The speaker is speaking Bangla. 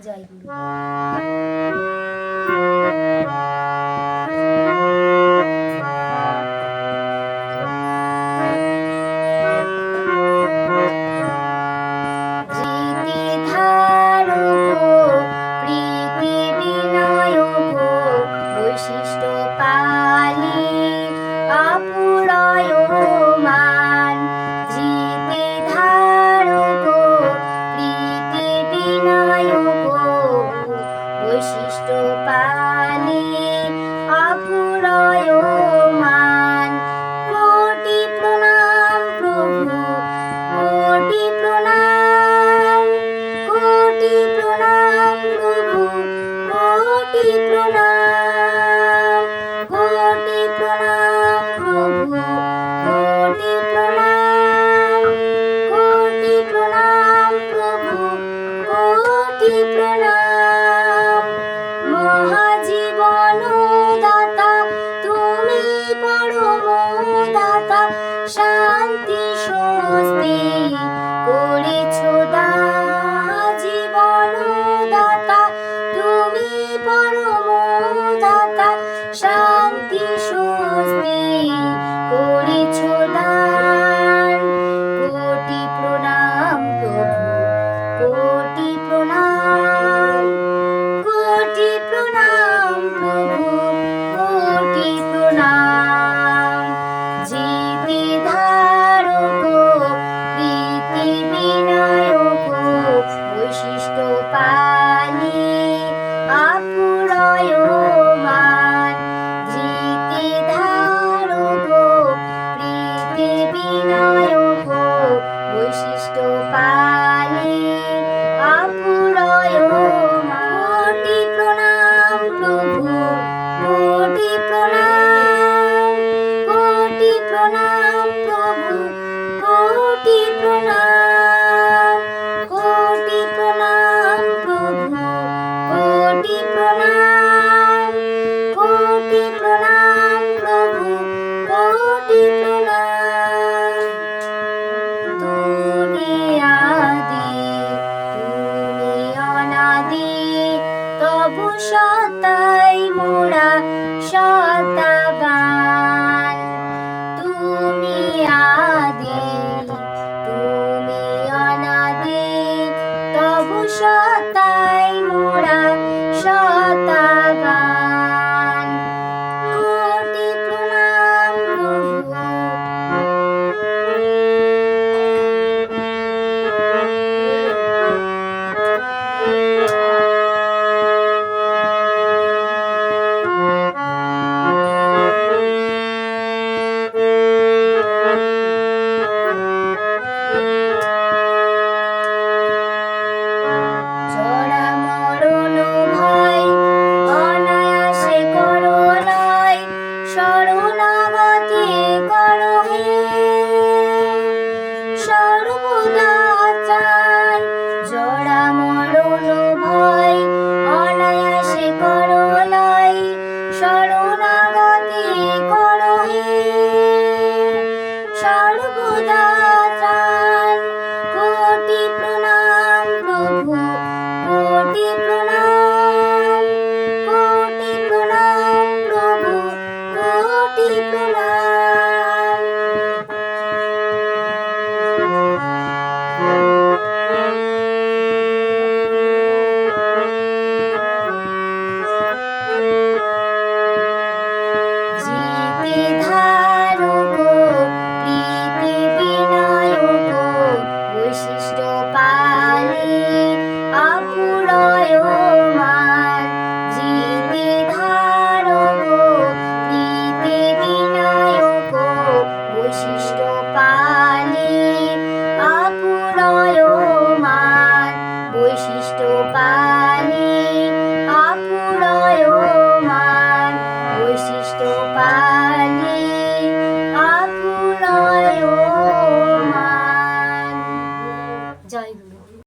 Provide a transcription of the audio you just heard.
じゃあ行く。কোটি প্রণাম প্রভু কোটি প্রণাম কোটি প্রণাম প্রভু কোটি প্রণাম কোটি প্রণাম প্রভু কোটি প্রণাম। মহাজীবন দাতা, তুমি পরম দাতা, শান্তি স্বস্তি কোটি প্রণাম কোটি প্রণাম প্রভু কোটি প্রণাম হব সতাই মোরা সতাবা শরণ Bye.